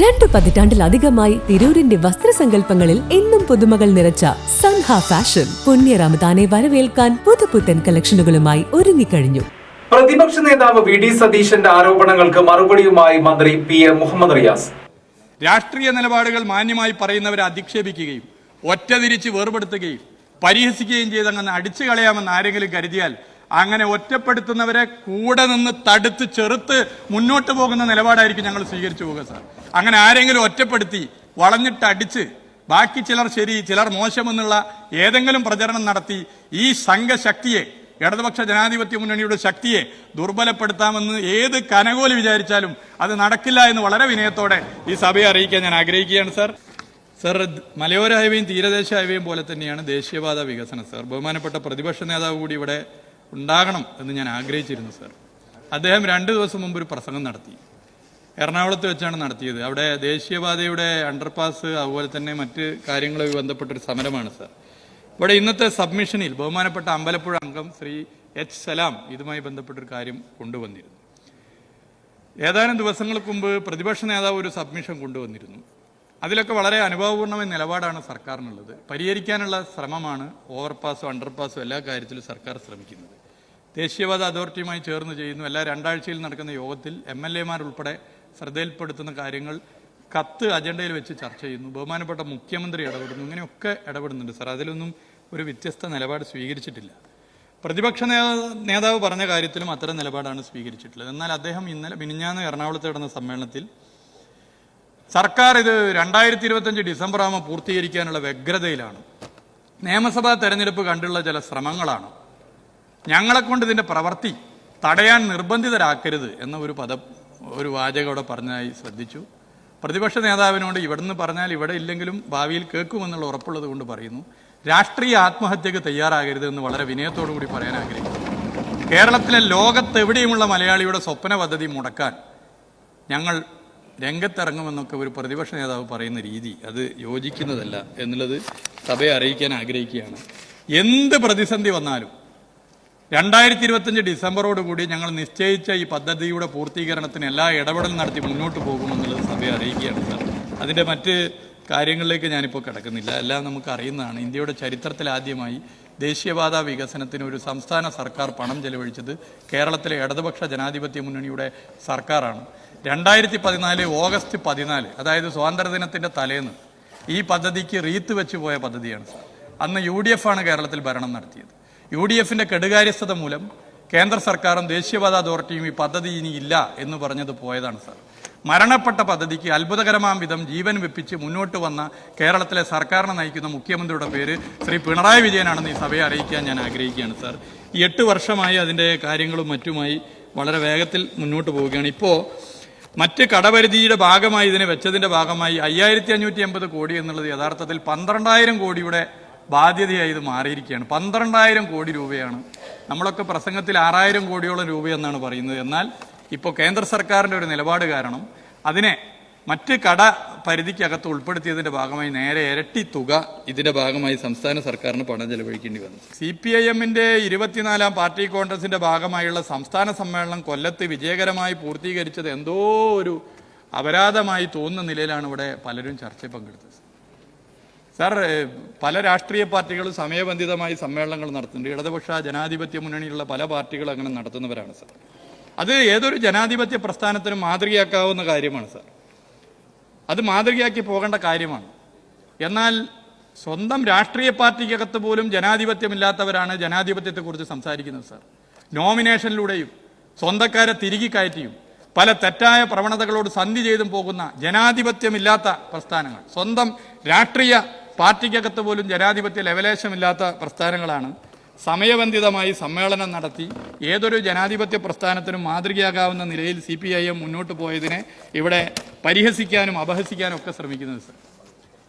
രണ്ടു പതിറ്റാണ്ടിലധികമായി തിരൂരിന്റെ വസ്ത്രസങ്കല്പങ്ങളിൽ എന്നും പുതുമകൾ നിറച്ച സൻഹ ഫാഷൻ പുണ്യ റമദാനെ വരവേൽക്കാൻ പുതുപുത്തൻ കളക്ഷനുകളുമായി ഒരുങ്ങിക്കഴിഞ്ഞു. പ്രതിപക്ഷ നേതാവ് വി ഡി സതീശന്റെ ആരോപണങ്ങൾക്ക് മറുപടിയുമായി മന്ത്രി പി എ മുഹമ്മദ് റിയാസ്. രാഷ്ട്രീയ നിലപാടുകൾ മാന്യമായി പറയുന്നവരെ അധിക്ഷേപിക്കുകയും ഒറ്റതിരിച്ച് വേർപെടുത്തുകയും പരിഹസിക്കുകയും ചെയ്തങ്ങനെ അടിച്ചു കളയാമെന്ന് ആരെങ്കിലും കരുതിയാൽ അങ്ങനെ ഒറ്റപ്പെടുത്തുന്നവരെ കൂടെ നിന്ന് തടുത്ത് ചെറുത്ത് മുന്നോട്ട് പോകുന്ന നിലപാടായിരിക്കും ഞങ്ങൾ സ്വീകരിച്ചു പോകുക സാർ. അങ്ങനെ ആരെങ്കിലും ഒറ്റപ്പെടുത്തി വളഞ്ഞിട്ട് അടിച്ച് ബാക്കി ചിലർ ശരി ചിലർ മോശമെന്നുള്ള ഏതെങ്കിലും പ്രചരണം നടത്തി ഈ സംഘശക്തിയെ ഇടതുപക്ഷ ജനാധിപത്യ മുന്നണിയുടെ ശക്തിയെ ദുർബലപ്പെടുത്താമെന്ന് ഏത് കനകോൽ വിചാരിച്ചാലും അത് നടക്കില്ല എന്ന് വളരെ വിനയത്തോടെ ഈ സഭയെ അറിയിക്കാൻ ഞാൻ ആഗ്രഹിക്കുകയാണ് സാർ. സർ മലയോര ഹൈവേയും തീരദേശ ഹൈവേയും പോലെ തന്നെയാണ് ദേശീയപാത വികസനം സർ. ബഹുമാനപ്പെട്ട പ്രതിപക്ഷ നേതാവ് കൂടി ഇവിടെ ഉണ്ടാകണം എന്ന് ഞാൻ ആഗ്രഹിച്ചിരുന്നു സർ അദ്ദേഹം രണ്ട് ദിവസം മുമ്പ് ഒരു പ്രസംഗം നടത്തി. എറണാകുളത്ത് വെച്ചാണ് നടത്തിയത്. അവിടെ ദേശീയപാതയുടെ അണ്ടർപാസ് അതുപോലെ തന്നെ മറ്റ് കാര്യങ്ങളുമായി ബന്ധപ്പെട്ടൊരു സമരമാണ് സർ ഇവിടെ ഇന്നത്തെ സബ്മിഷനിൽ ബഹുമാനപ്പെട്ട അമ്പലപ്പുഴ അംഗം ശ്രീ എച്ച് സലാം ഇതുമായി ബന്ധപ്പെട്ടൊരു കാര്യം കൊണ്ടുവന്നിരുന്നു. ഏതാനും ദിവസങ്ങൾക്ക് മുമ്പ് പ്രതിപക്ഷ നേതാവ് ഒരു സബ്മിഷൻ കൊണ്ടുവന്നിരുന്നു. അതിലൊക്കെ വളരെ അനുഭവപൂർണമായ നിലപാടാണ് സർക്കാരിനുള്ളത്. പരിഹരിക്കാനുള്ള ശ്രമമാണ് ഓവർപാസും അണ്ടർപാസും എല്ലാ കാര്യത്തിലും സർക്കാർ ശ്രമിക്കുന്നത്. ദേശീയപാത അതോറിറ്റിയുമായി ചേർന്ന് ചെയ്യുന്നു. എല്ലാ രണ്ടാഴ്ചയിൽ നടക്കുന്ന യോഗത്തിൽ എം എൽ എമാരുൾപ്പെടെ ശ്രദ്ധയിൽപ്പെടുത്തുന്ന കാര്യങ്ങൾ കത്ത് അജണ്ടയിൽ വെച്ച് ചർച്ച ചെയ്യുന്നു. ബഹുമാനപ്പെട്ട മുഖ്യമന്ത്രി ഇടപെടുന്നു. ഇങ്ങനെയൊക്കെ ഇടപെടുന്നുണ്ട് സാർ. അതിലൊന്നും ഒരു വ്യത്യസ്ത നിലപാട് സ്വീകരിച്ചിട്ടില്ല. പ്രതിപക്ഷ നേതാവ് പറഞ്ഞ കാര്യത്തിലും അത്തരം നിലപാടാണ് സ്വീകരിച്ചിട്ടുള്ളത്. എന്നാൽ അദ്ദേഹം ഇന്നലെ മിനിഞ്ഞാന്ന് എറണാകുളത്ത് നടന്ന സമ്മേളനത്തിൽ സർക്കാർ ഇത് രണ്ടായിരത്തി ഇരുപത്തഞ്ച് ഡിസംബർ ആകുമ്പോൾ പൂർത്തീകരിക്കാനുള്ള വ്യഗ്രതയിലാണ്. നിയമസഭാ തെരഞ്ഞെടുപ്പ് കണ്ടുള്ള ചില ശ്രമങ്ങളാണ്. ഞങ്ങളെ കൊണ്ട് ഇതിന്റെ പ്രവൃത്തി തടയാൻ നിർബന്ധിതരാക്കരുത് എന്ന ഒരു പദം ഒരു വാചകം അവിടെ പറഞ്ഞതായി ശ്രദ്ധിച്ചു. പ്രതിപക്ഷ നേതാവിനോട് ഇവിടുന്ന് പറഞ്ഞാൽ ഇവിടെ ഇല്ലെങ്കിലും ഭാവിയിൽ കേൾക്കുമെന്നുള്ള ഉറപ്പുള്ളത് കൊണ്ട് പറയുന്നു. രാഷ്ട്രീയ ആത്മഹത്യക്ക് തയ്യാറാകരുത് എന്ന് വളരെ വിനയത്തോടു കൂടി പറയാൻ ആഗ്രഹിക്കുന്നു. കേരളത്തിലെ ലോകത്തെവിടെയുമുള്ള മലയാളിയുടെ സ്വപ്ന പദ്ധതി മുടക്കാൻ ഞങ്ങൾ രംഗത്തിറങ്ങുമെന്നൊക്കെ ഒരു പ്രതിപക്ഷ നേതാവ് പറയുന്ന രീതി അത് യോജിക്കുന്നതല്ല എന്നുള്ളത് സഭയെ അറിയിക്കാൻ ആഗ്രഹിക്കുകയാണ്. എന്ത് പ്രതിസന്ധി വന്നാലും രണ്ടായിരത്തി ഇരുപത്തഞ്ച് ഡിസംബറോടുകൂടി ഞങ്ങൾ നിശ്ചയിച്ച ഈ പദ്ധതിയുടെ പൂർത്തീകരണത്തിന് എല്ലാ ഇടപെടൽ നടത്തി മുന്നോട്ട് പോകുമെന്നുള്ളത് സഭയെ അറിയിക്കുകയാണ് സാർ. അതിന്റെ മറ്റ് കാര്യങ്ങളിലേക്ക് ഞാനിപ്പോൾ കിടക്കുന്നില്ല. എല്ലാം നമുക്ക് അറിയുന്നതാണ്. ഇന്ത്യയുടെ ചരിത്രത്തിൽ ആദ്യമായി ദേശീയപാത വികസനത്തിന് ഒരു സംസ്ഥാന സർക്കാർ പണം ചെലവഴിച്ചത് കേരളത്തിലെ ഇടതുപക്ഷ ജനാധിപത്യ മുന്നണിയുടെ സർക്കാരാണ്. രണ്ടായിരത്തി പതിനാല് ഓഗസ്റ്റ് പതിനാല് അതായത് സ്വാതന്ത്ര്യദിനത്തിന്റെ തലേന്ന് ഈ പദ്ധതിക്ക് റീത്ത് വെച്ച് പോയ പദ്ധതിയാണ് അന്ന് യു ഡി എഫ് ആണ് കേരളത്തിൽ ഭരണം നടത്തിയത്. യു ഡി എഫിന്റെ കെടുകാര്യസ്ഥത മൂലം കേന്ദ്ര സർക്കാരും ദേശീയപാത അതോറിറ്റിയും ഈ പദ്ധതി ഇനി ഇല്ല എന്ന് പറഞ്ഞത് പോയതാണ് സാർ. മരണപ്പെട്ട പദ്ധതിക്ക് അത്ഭുതകരമാം വിധം ജീവൻ വെപ്പിച്ച് മുന്നോട്ട് വന്ന കേരളത്തിലെ സർക്കാരിനെ നയിക്കുന്ന മുഖ്യമന്ത്രിയുടെ പേര് ശ്രീ പിണറായി വിജയനാണെന്ന് ഈ സഭയെ അറിയിക്കാൻ ഞാൻ ആഗ്രഹിക്കുകയാണ് സാർ. ഈ എട്ട് വർഷമായി അതിന്റെ കാര്യങ്ങളും മറ്റുമായി വളരെ വേഗത്തിൽ മുന്നോട്ട് പോവുകയാണ്. ഇപ്പോൾ മറ്റ് കടപരിധിയുടെ ഭാഗമായി ഇതിനെ വെച്ചതിന്റെ ഭാഗമായി അയ്യായിരത്തി അഞ്ഞൂറ്റി എൺപത് കോടി എന്നുള്ളത് യഥാർത്ഥത്തിൽ പന്ത്രണ്ടായിരം കോടിയുടെ ബാധ്യതയായി ഇത് മാറിയിരിക്കുകയാണ്. പന്ത്രണ്ടായിരം കോടി രൂപയാണ്. നമ്മളൊക്കെ പ്രസംഗത്തിൽ ആറായിരം കോടിയോളം രൂപയെന്നാണ് പറയുന്നത്. എന്നാൽ ഇപ്പോൾ കേന്ദ്ര സർക്കാരിന്റെ ഒരു നിലപാട് കാരണം അതിനെ മറ്റ് കട പരിധിക്കകത്ത് ഉൾപ്പെടുത്തിയതിന്റെ ഭാഗമായി നേരെ ഇരട്ടി തുക ഇതിന്റെ ഭാഗമായി സംസ്ഥാന സർക്കാരിന് പണം ചെലവഴിക്കേണ്ടി വന്നു. സി പി ഐ എമ്മിന്റെ ഇരുപത്തിനാലാം പാർട്ടി കോൺഗ്രസിന്റെ ഭാഗമായുള്ള സംസ്ഥാന സമ്മേളനം കൊല്ലത്ത് വിജയകരമായി പൂർത്തീകരിച്ചത് എന്തോ ഒരു അപരാധമായി തോന്നുന്ന നിലയിലാണ് ഇവിടെ പലരും ചർച്ചയിൽ പങ്കെടുത്തത്. സാർ പല രാഷ്ട്രീയ പാർട്ടികളും സമയബന്ധിതമായി സമ്മേളനങ്ങൾ നടത്തുന്നുണ്ട്. ഇടതുപക്ഷ ജനാധിപത്യ മുന്നണിയുള്ള പല പാർട്ടികളും അങ്ങനെ നടത്തുന്നവരാണ് സാർ. അത് ഏതൊരു ജനാധിപത്യ പ്രസ്ഥാനത്തിനും മാതൃകയാക്കാവുന്ന കാര്യമാണ് സാർ. അത് മാതൃകയാക്കി പോകേണ്ട കാര്യമാണ്. എന്നാൽ സ്വന്തം രാഷ്ട്രീയ പാർട്ടിക്കകത്ത് പോലും ജനാധിപത്യമില്ലാത്തവരാണ് ജനാധിപത്യത്തെക്കുറിച്ച് സംസാരിക്കുന്നത് സാർ. നോമിനേഷനിലൂടെയും സ്വന്തക്കാരെ തിരികെ കയറ്റിയും പല തെറ്റായ പ്രവണതകളോട് സന്ധി ചെയ്തും പോകുന്ന ജനാധിപത്യമില്ലാത്ത പ്രസ്ഥാനങ്ങൾ. സ്വന്തം രാഷ്ട്രീയ പാർട്ടിക്കകത്ത് പോലും ജനാധിപത്യ ലെവലേശമില്ലാത്ത പ്രസ്ഥാനങ്ങളാണ് സമയബന്ധിതമായി സമ്മേളനം നടത്തി ഏതൊരു ജനാധിപത്യ പ്രസ്ഥാനത്തിനും മാതൃകയാകാവുന്ന നിലയിൽ സി പി ഐ എം മുന്നോട്ട് പോയതിനെ ഇവിടെ പരിഹസിക്കാനും അപഹസിക്കാനും ഒക്കെ ശ്രമിക്കുന്നത് സാർ.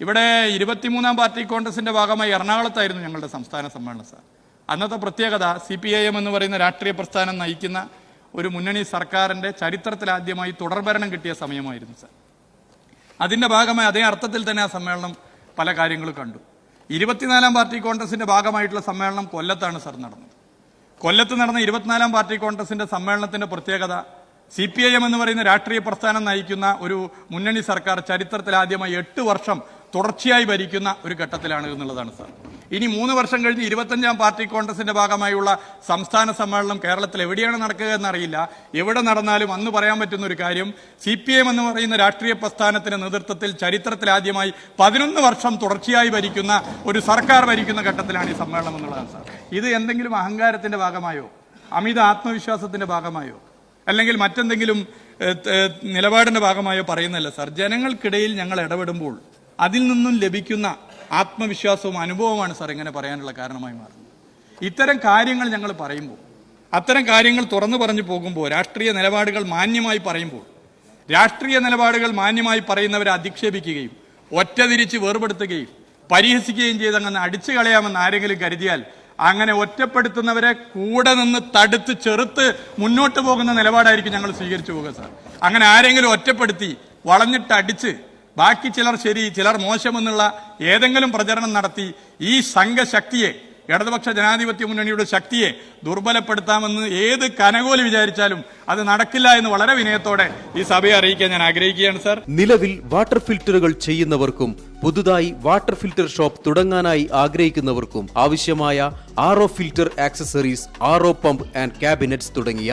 ഇവിടെ ഇരുപത്തിമൂന്നാം പാർട്ടി കോൺഗ്രസിന്റെ ഭാഗമായി എറണാകുളത്തായിരുന്നു ഞങ്ങളുടെ സംസ്ഥാന സമ്മേളനം സാർ. അന്നത്തെ പ്രത്യേകത സി പി ഐ എം എന്ന് പറയുന്ന രാഷ്ട്രീയ പ്രസ്ഥാനം നയിക്കുന്ന ഒരു മുന്നണി സർക്കാരിന്റെ ചരിത്രത്തിലാദ്യമായി തുടർഭരണം കിട്ടിയ സമയമായിരുന്നു സാർ. അതിന്റെ ഭാഗമായി അതേ അർത്ഥത്തിൽ തന്നെ ആ സമ്മേളനം പല കാര്യങ്ങൾ കണ്ടു. ഇരുപത്തിനാലാം പാർട്ടി കോൺഗ്രസിന്റെ ഭാഗമായിട്ടുള്ള സമ്മേളനം കൊല്ലത്താണ് സാർ നടന്നത്. കൊല്ലത്ത് നടന്ന ഇരുപത്തിനാലാം പാർട്ടി കോൺഗ്രസിന്റെ സമ്മേളനത്തിന്റെ പ്രത്യേകത സി പി ഐ എം എന്ന് പറയുന്ന രാഷ്ട്രീയ പ്രസ്ഥാനം നയിക്കുന്ന ഒരു മുന്നണി സർക്കാർ ചരിത്രത്തിൽ ആദ്യമായി എട്ട് വർഷം തുടർച്ചയായി ഭരിക്കുന്ന ഒരു ഘട്ടത്തിലാണ് എന്നുള്ളതാണ് സാർ. ഇനി മൂന്ന് വർഷം കഴിഞ്ഞ് ഇരുപത്തഞ്ചാം പാർട്ടി കോൺഗ്രസിന്റെ ഭാഗമായുള്ള സംസ്ഥാന സമ്മേളനം കേരളത്തിൽ എവിടെയാണ് നടക്കുക എന്നറിയില്ല. എവിടെ നടന്നാലും അന്ന് പറയാൻ പറ്റുന്ന ഒരു കാര്യം സി പി എം എന്ന് പറയുന്ന രാഷ്ട്രീയ പ്രസ്ഥാനത്തിന്റെ നേതൃത്വത്തിൽ ചരിത്രത്തിൽ ആദ്യമായി പതിനൊന്ന് വർഷം തുടർച്ചയായി ഭരിക്കുന്ന ഒരു സർക്കാർ ഭരിക്കുന്ന ഘട്ടത്തിലാണ് ഈ സമ്മേളനം എന്നുള്ളതാണ് സാർ. ഇത് എന്തെങ്കിലും അഹങ്കാരത്തിന്റെ ഭാഗമായോ അമിത ആത്മവിശ്വാസത്തിന്റെ ഭാഗമായോ അല്ലെങ്കിൽ മറ്റെന്തെങ്കിലും നിലപാടിന്റെ ഭാഗമായോ പറയുന്നല്ല സാർ. ജനങ്ങൾക്കിടയിൽ ഞങ്ങൾ ഇടപെടുമ്പോൾ അതിൽ നിന്നും ലഭിക്കുന്ന ആത്മവിശ്വാസവും അനുഭവമാണ് സാർ ഇങ്ങനെ പറയാനുള്ള കാരണമായി മാറുന്നത്. ഇത്തരം കാര്യങ്ങൾ ഞങ്ങൾ പറയുമ്പോൾ അത്തരം കാര്യങ്ങൾ തുറന്നു പറഞ്ഞു പോകുമ്പോൾ രാഷ്ട്രീയ നിലപാടുകൾ മാന്യമായി പറയുമ്പോൾ രാഷ്ട്രീയ നിലപാടുകൾ മാന്യമായി പറയുന്നവരെ അധിക്ഷേപിക്കുകയും ഒറ്റതിരിച്ച് വേർപെടുത്തുകയും പരിഹസിക്കുകയും ചെയ്ത് അങ്ങനെ അടിച്ചു കളയാമെന്ന് ആരെങ്കിലും കരുതിയാൽ അങ്ങനെ ഒറ്റപ്പെടുത്തുന്നവരെ കൂടെ നിന്ന് തടുത്ത് ചെറുത്ത് മുന്നോട്ട് പോകുന്ന നിലപാടായിരിക്കും ഞങ്ങൾ സ്വീകരിച്ചു പോകുക സാർ. അങ്ങനെ ആരെങ്കിലും ഒറ്റപ്പെടുത്തി വളഞ്ഞിട്ട് അടിച്ച് ബാക്കി ചിലർ ശരി ചിലർ മോശമെന്നുള്ള ഏതെങ്കിലും പ്രചരണം നടത്തി ഈ സംഘശക്തിയെ ഇടതുപക്ഷ ജനാധിപത്യ മുന്നണിയുടെ ശക്തിയെ ദുർബലപ്പെടുത്താമെന്ന് ഏത് കനകോൽ വിചാരിച്ചാലും അത് നടക്കില്ല എന്ന് വളരെ വിനയത്തോടെ ഈ സഭയെ അറിയിക്കാൻ ഞാൻ ആഗ്രഹിക്കുകയാണ് സർ. നിലവിൽ വാട്ടർ ഫിൽറ്ററുകൾ ചെയ്യുന്നവർക്കും പുതുതായി വാട്ടർ ഫിൽറ്റർ ഷോപ്പ് തുടങ്ങാനായി ആഗ്രഹിക്കുന്നവർക്കും ആവശ്യമായ R filter accessories R pump and cabinets തുടങ്ങിയ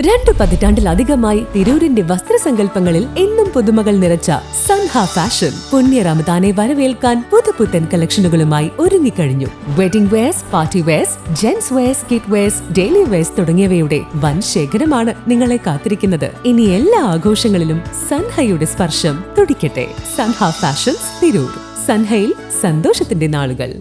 രണ്ടു പതിറ്റാണ്ടിലധികമായി തിരൂരിന്റെ വസ്ത്രസങ്കല്പങ്ങളിൽ എന്നും പുതുമകൾ നിറച്ച സൻഹ ഫാഷൻ. പുണ്യ റമദാനെ വരവേൽക്കാൻ പുതുപുത്തൻ കളക്ഷനുകളുമായി ഒരുങ്ങിക്കഴിഞ്ഞു wedding wears party wears gents wears kid wears daily wears തുടങ്ങിയവയുടെ വൻ ശേഖരമാണ് നിങ്ങളെ കാത്തിരിക്കുന്നത്. ഇനി എല്ലാ ആഘോഷങ്ങളിലും സൻഹയുടെ സ്പർശം തുടിക്കട്ടെ. സൻഹ ഫാഷൻസ് തിരൂർ. സൻഹയിൽ സന്തോഷത്തിന്റെ നാളുകൾ.